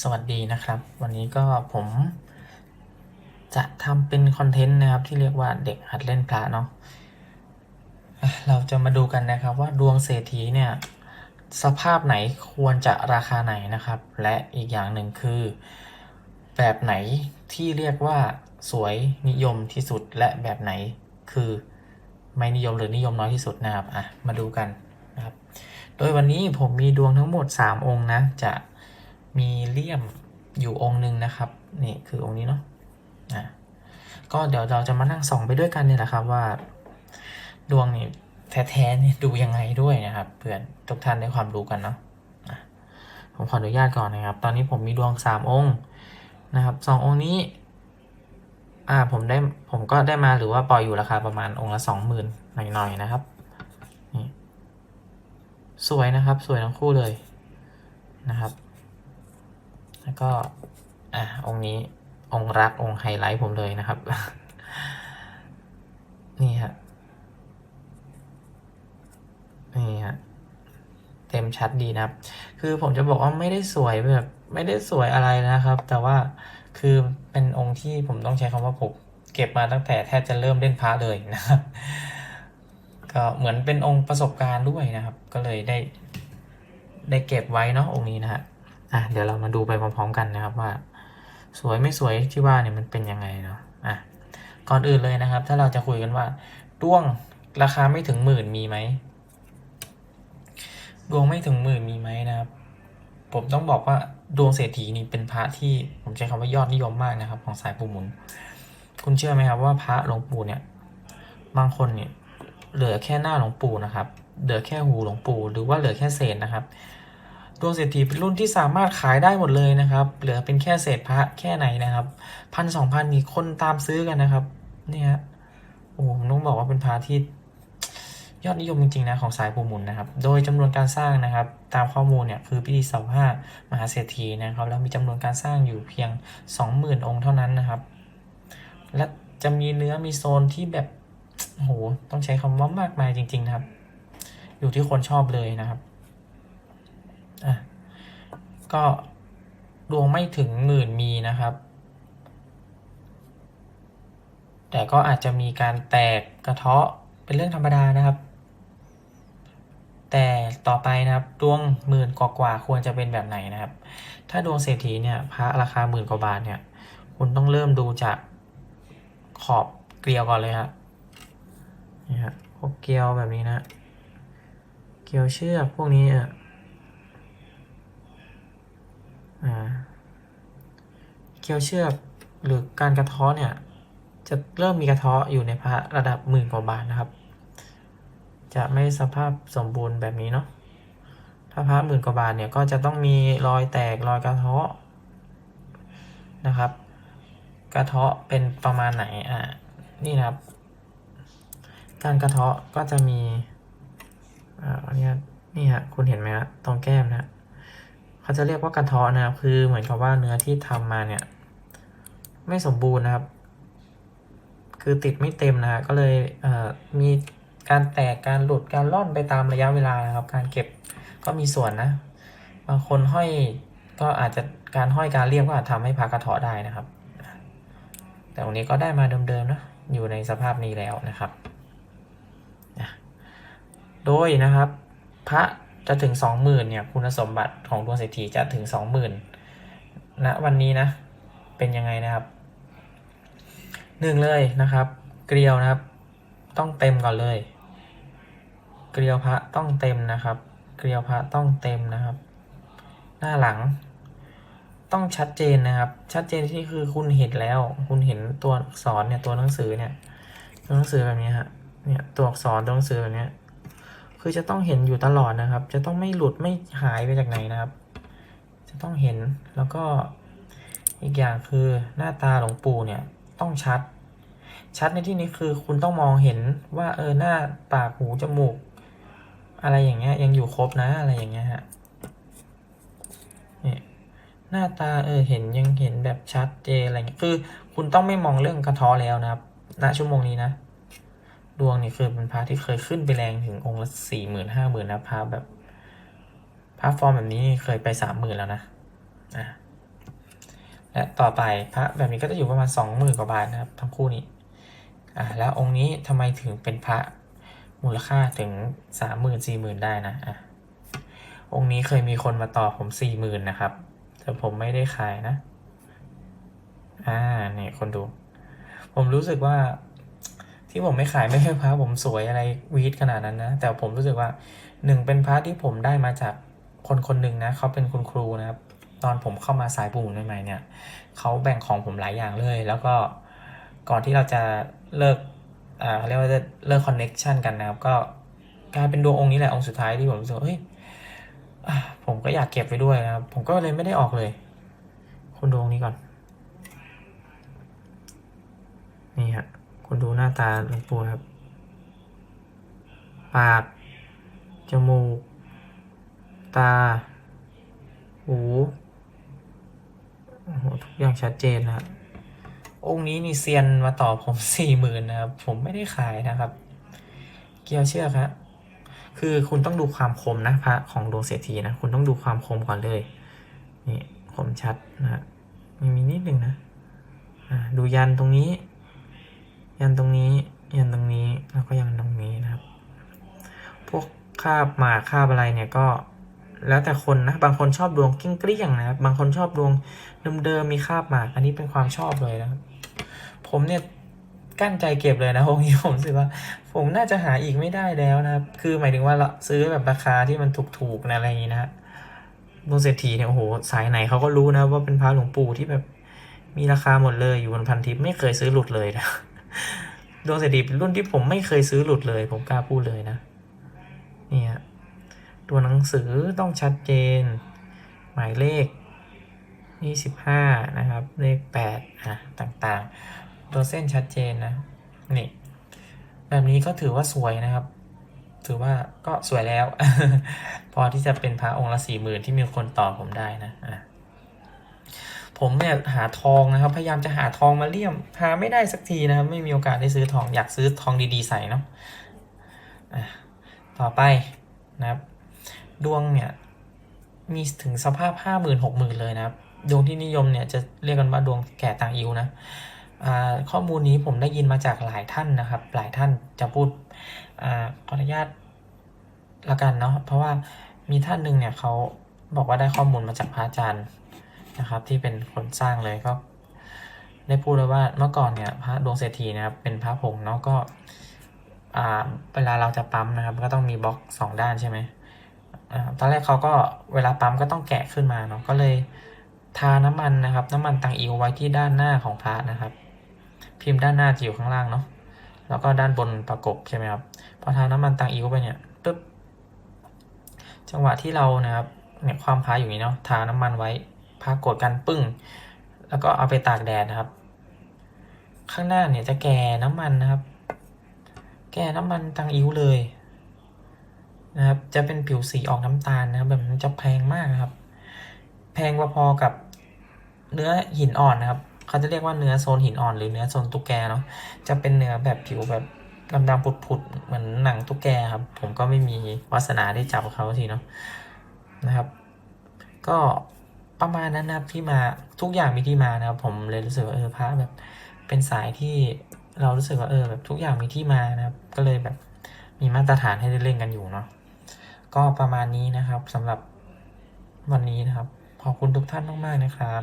สวัสดีนะครับ วันนี้ก็ผมจะทำเป็นคอนเทนต์นะครับที่เรียกว่าเด็กหัดเล่นพระเนาะเราจะมาดูกันนะครับว่าดวงเศรษฐีเนี่ย สภาพไหนควรจะราคาไหนนะครับ และอีกอย่างหนึ่งคือ แบบไหนที่เรียกว่าสวยนิยมที่สุดและแบบไหนคือไม่นิยมหรือนิยมน้อยที่สุดนะครับอะมาดูกันนะครับ โดยวันนี้ผมมีดวงทั้งหมด 3 องค์นะจะ มีเลี่ยมอยู่องค์หนึ่งนะครับนี่คือองค์นี้เนาะอะก็เดี๋ยวเราจะมานั่งส่องไปด้วยกันเนี่ยแหละครับว่า ดวงนี่แท้ๆเนี่ยดูยังไงด้วยนะครับ เพื่อนทุกท่านได้ความรู้กันเนาะอะผมขออนุญาตก่อนนะครับ ตอนนี้ผมมีดวง3องค์นะครับสององค์นี้อ่าผมได้ผมก็ได้มาหรือว่าปล่อยอยู่ราคาประมาณองค์ละสองหมื่นหน่อยๆนะครับนี่สวยนะครับ สวยทั้งคู่เลยนะครับ แล้วก็อะองค์นี้องค์รักองค์ไฮไลท์ผมเลยนะครับ นี่ฮะนี่ฮะเต็มชัดดีนะครับ คือผมจะบอกว่าไม่ได้สวยแบบ ไม่ได้สวยอะไรนะครับ แต่ว่าคือเป็นองค์ที่ผมต้องใช้คำว่าผมเก็บมาตั้งแต่แทบจะเริ่มเล่นพระเลยนะครับก็เหมือนเป็นองค์ประสบการณ์ด้วยนะครับ ก็เลยได้ ได้เก็บไว้เนาะองค์นี้นะฮะ อะเดี๋ยวเรามาดูไปพร้อมๆกันนะครับว่า สวยไม่สวยที่ว่าเนี่ยมันเป็นยังไงเนาะอะก่อนอื่นเลยนะครับ ถ้าเราจะคุยกันว่าด้วงราคาไม่ถึงหมื่นมีไหมดวงไม่ถึงหมื่นมีไหมนะครับ ผมต้องบอกว่าดวงเศรษฐีนี่เป็นพระที่ผมใช้คำว่ายอดนิยมมากนะครับ ของสายปูหมุน คุณเชื่อไหมครับว่าพระหลวงปู่เนี่ยบางคนเนี่ยเหลือแค่หน้าหลวงปู่นะครับ เหลือแค่หูหลวงปู่หรือว่าเหลือแค่เศษนะครับ ดวงเศรษฐีเป็นรุ่นที่สามารถขายได้หมดเลยนะครับ เหลือเป็นแค่เศษพระแค่ไหนนะครับพันสองพันมีคนตามซื้อกันนะครับ เนี่ยฮะโอ้ผมต้องบอกว่าเป็นพระที่ยอดนิยมจริงๆนะของสายปูหมุนนะครับ โดยจำนวนการสร้างนะครับ ตามข้อมูลเนี่ยคือพิธีเสาห้ามหาเศรษฐีนะครับ แล้วมีจำนวนการสร้างอยู่เพียง 20,000 องค์เท่านั้นนะครับ และจะมีเนื้อมีโซนที่แบบโอ้โหต้องใช้คำว่ามากมายจริง ๆ นะครับ อยู่ที่คนชอบเลยนะครับ อะก็ดวงไม่ถึงหมื่นมีนะครับ แต่ก็อาจจะมีการแตกกระเทาะเป็นเรื่องธรรมดานะครับ แต่ต่อไปนะครับดวงหมื่นกว่าๆควรจะเป็นแบบไหนนะครับ ถ้าดวงเศรษฐีเนี่ยพระราคาหมื่นกว่าบาทเนี่ย คุณต้องเริ่มดูจากขอบเกลียวก่อนเลยครับนี่ฮะพวกเกลียวแบบนี้นะ เกลียวเชือกพวกนี้อะ เกลียวเชือกหรือการกระเท้อเนี่ย จะเริ่มมีกระเท้ออยู่ในพระระดับหมื่นกว่าบาทนะครับ จะไม่สภาพสมบูรณ์แบบนี้เนาะถ้าพระหมื่นกว่าบาทเนี่ยก็จะต้องมีรอยแตกรอยกระเทาะนะครับ กระเทาะเป็นประมาณไหนอ่านี่นะครับ การกระเทาะก็จะมีอ่าอันเนี้ยนี่ฮะคุณเห็นไหมฮะตรงแก้มนะฮะ เขาจะเรียกว่ากระเทาะนะครับ คือเหมือนกับว่าเนื้อที่ทำมาเนี่ย ไม่สมบูรณ์นะครับ คือติดไม่เต็มนะฮะก็เลยเมีการแตกการหลุดการล่อนไปตามระยะเวลานะครับ การเก็บก็มีส่วนนะ บางคนห้อยก็อาจจะการห้อยการเรียบก็อาจทำให้พากระเถาะได้นะครับ แต่วันนี้ก็ได้มาเดิมๆนะอยู่ในสภาพนี้แล้วนะครับ โดยนะครับ พระ จะถึงสองหมื่นเนี่ยคุณสมบัติของดวงเศรษฐีจะถึงสองหมื่นณวันนี้นะ เป็นยังไงนะครับหนึ่งเลยนะครับ เกลียวนะครับ ต้องเต็มก่อนเลย เกลียวพระต้องเต็มนะครับ เกลียวพระต้องเต็มนะครับ หน้าหลัง ต้องชัดเจนนะครับ ชัดเจนที่คือคุณเห็นแล้ว คุณเห็นตัวอักษรเนี่ยตัวหนังสือเนี่ยตัวหนังสือแบบนี้ฮะเนี่ยตัวอักษรตัวหนังสือแบบเนี้ย คือจะต้องเห็นอยู่ตลอดนะครับ จะต้องไม่หลุดไม่หายไปจากไหนนะครับ จะต้องเห็นแล้วก็อีกอย่างคือหน้าตาหลวงปู่เนี่ยต้องชัด ชัดในที่นี้คือคุณต้องมองเห็นว่าเออหน้าปากหูจมูก อะไรอย่างเงี้ยยังอยู่ครบนะอะไรอย่างเงี้ยฮะนี่หน้าตาเออเห็นยังเห็นแบบชัดเจนอะไรเงี้ยคือ คุณต้องไม่มองเรื่องกระท้อแล้วนะครับณชั่วโมงนี้นะ ดวงนี่คือเป็นพระที่เคยขึ้นไปแรงถึงองค์ละสี่หมื่นห้าหมื่นนะพระแบบพระฟอร์มแบบนี้เคยไปสามหมื่นแล้วนะอะและต่อไปพระแบบนี้ก็จะอยู่ประมาณสองหมื่นกว่าบาทนะครับ ทั้งคู่นี้อ่าแล้วองค์นี้ทำไมถึงเป็นพระมูลค่าถึงสามหมื่นสี่หมื่นได้นะอะองค์นี้เคยมีคนมาต่อผมสี่หมื่นนะครับ แต่ผมไม่ได้ขายนะ อ่าเนี่ยคนดู ผมรู้สึกว่า ที่ผมไม่ขายไม่ใช่พระผมสวยอะไรวีดขนาดนั้นนะ แต่ผมรู้สึกว่าหนึ่งเป็นพระที่ผมได้มาจากคนคนหนึ่งนะเขาเป็นคุณครูนะครับ ตอนผมเข้ามาสายบุญใหม่ๆเนี่ยเขาแบ่งของผมหลายอย่างเลย แล้วก็ก่อนที่เราจะเลิกอ่าเขาเรียกว่าจะเลิกคอนเน็กชันกันนะครับ ก็กลายเป็นดวงองค์นี้แหละองค์สุดท้ายที่ผมรู้สึกเฮ้ยผมก็อยากเก็บไว้ด้วยนะครับ ผมก็เลยไม่ได้ออกเลยคุณดูองนี้ก่อน นี่ฮะ คุณดูหน้าตาหลวงปู่ครับ ปาก จมูก ตา หูโอ้โหทุกอย่างชัดเจนนะองค์นี้นี่เซียนมาต่อผมสี่หมื่นนะครับ ผมไม่ได้ขายนะครับ เกี่ยวเชือกครับคือคุณต้องดูความคมนะพระของดวงเศรษฐีนะ คุณต้องดูความคมก่อนเลย นี่คมชัดนะมีมีนิดนึงนะดูยันตรงนี้ ยันตรงนี้ ยันตรงนี้ แล้วก็ยันตรงนี้นะครับ พวกคาบหมากคาบอะไรเนี่ยก็แล้วแต่คนนะ บางคนชอบดวงกิ้งเกลี้ยงนะครับ บางคนชอบดวงเดิมๆมีคาบหมาก อันนี้เป็นความชอบเลยนะครับ ผมเนี่ยกั้นใจเก็บเลยนะองค์นี้ผมรู้สึกว่า ผมน่าจะหาอีกไม่ได้แล้วนะครับ คือหมายถึงว่าเราซื้อแบบราคาที่มันถูกๆนะอะไรอย่างนี้นะฮะดวงเศรษฐีเนี่ยโอ้โหสายไหนเขาก็รู้นะว่าเป็นพระหลวงปู่ที่แบบมีราคาหมดเลยอยู่บนพันทิปไม่เคยซื้อหลุดเลยนะ ดวงเศรษฐีเป็นรุ่นที่ผมไม่เคยซื้อหลุดเลย ผมกล้าพูดเลยนะเนี่ยตัวหนังสือต้องชัดเจน หมายเลขยี่สิบห้านะครับ เลขแปดอะ ต่างๆ ตัวเส้นชัดเจนนะ นี่ แบบนี้ก็ถือว่าสวยนะครับ ถือว่าก็สวยแล้ว พอที่จะเป็นพระองค์ละสี่หมื่นที่มีคนต่อผมได้นะอะ ผมเนี่ยหาทองนะครับ พยายามจะหาทองมาเลี่ยม หาไม่ได้สักทีนะครับ ไม่มีโอกาสได้ซื้อทองอยากซื้อทองดีๆใส่เนาะต่อไปนะครับดวงเนี่ยมีถึงสภาพห้าหมื่นหกหมื่นเลยนะครับ ดวงที่นิยมเนี่ยจะเรียกกันว่าดวงแก่ต่างอิวนะข้อมูลนี้ผมได้ยินมาจากหลายท่านนะครับ หลายท่านจะพูดอขออนุญาตละกันเนาะเพราะว่ามีท่านหนึ่งเนี่ยเขาบอกว่าได้ข้อมูลมาจากพระอาจารย์ นะครับที่เป็นคนสร้างเลยก็ได้พูดเลยว่าเมื่อก่อนเนี่ยพระดวงเศรษฐีนะครับเป็นพระผงเนาะก็อ่าเวลาเราจะปั๊มนะครับ ก็ต้องมีบล็อกสองด้านใช่ไหมตอนแรกเขาก็เวลาปั๊มก็ต้องแกะขึ้นมาเนาะก็เลยทาน้ำมันนะครับ น้ำมันตังอิวไว้ที่ด้านหน้าของพระนะครับ พิมพ์ด้านหน้าจะอยู่ข้างล่างเนาะแล้วก็ด้านบนประกบใช่ไหมครับพอทาน้ำมันตังอิวไปเนี่ยปึ๊บจังหวะที่เรานะครับเนี่ยความพระอยู่นี้เนาะทาน้ำมันไว้ พระกดกันปึ้ง แล้วก็เอาไปตากแดดนะครับ ข้างหน้าเนี่ยจะแก่น้ำมันนะครับ แก่น้ำมันตังอิ้วเลยนะครับ จะเป็นผิวสีออกน้ำตาลนะครับ แบบมันจะแพงมากครับ แพงพอๆกับเนื้อหินอ่อนนะครับ เขาจะเรียกว่าเนื้อโซนหินอ่อนหรือเนื้อโซนตุ๊กแกเนาะ จะเป็นเนื้อแบบผิวแบบดำๆผุดๆเหมือนหนังตุ๊กแกครับ ผมก็ไม่มีวาสนาได้จับเขาทีเนาะนะครับ ก็ ประมาณนั้นนะครับที่มาทุกอย่างมีที่มานะครับ ผมเลยรู้สึกว่าเออพระแบบ เป็นสายที่เรารู้สึกว่าเออแบบทุกอย่างมีที่มานะครับ ก็เลยแบบมีมาตรฐานให้ได้เล่นกันอยู่เนาะก็ประมาณนี้นะครับสำหรับวันนี้นะครับ ขอบคุณทุกท่านมากๆนะครับ